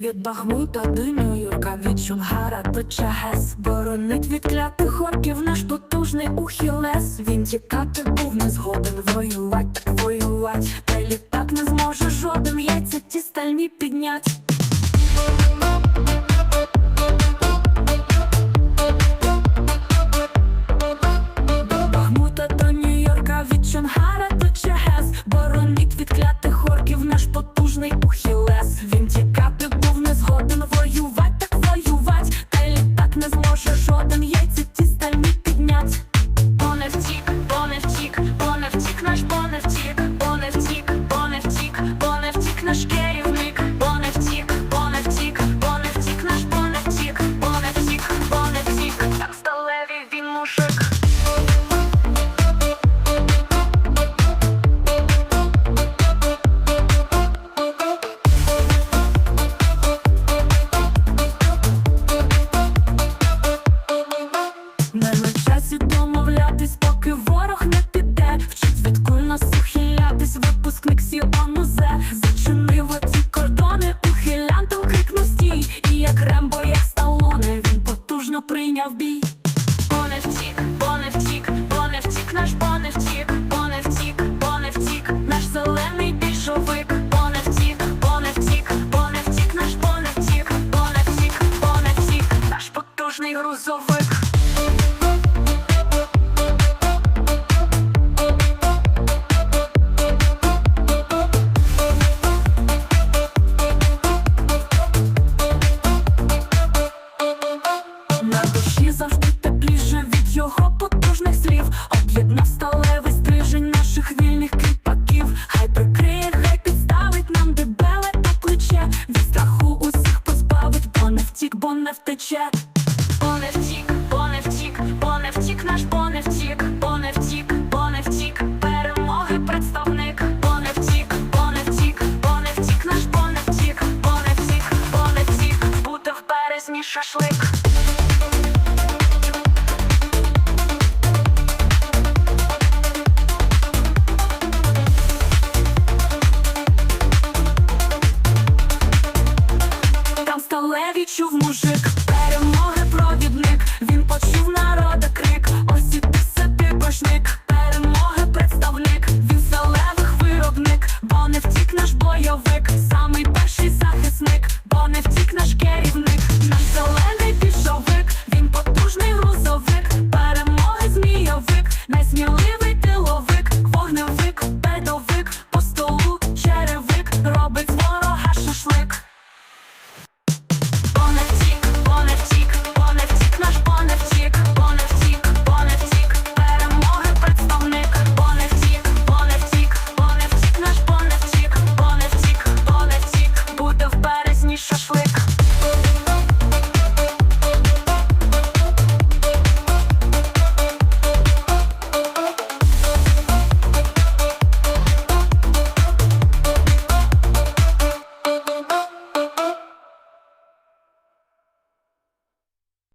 Від Бахмута до Нью-Йорка, від Чонгара до Чагес. Боронить від клятих орків наш потужний ухілес. Він тікати був не згоден воювать, так воювать. Та літак не зможе жоден яйця ті стальні піднять не зможе жоден яйця грузовик. На душі завжди тепліше від його потужних слів. Об'єднав сталевий стрижень наших вільних кріпаків. Хай прикриє, хай підставить нам дебеле та плече. Від страху усіх позбавить, бо не втік, бо не втече не втік, бо не втік, бо не втік наш, бо не втік, бо не втік, бо не втік, перемоги представник, бо не втік, бо не втік, бо не втік наш, бо не втік, бо не втік, бо не втік, буде в березні шашлик.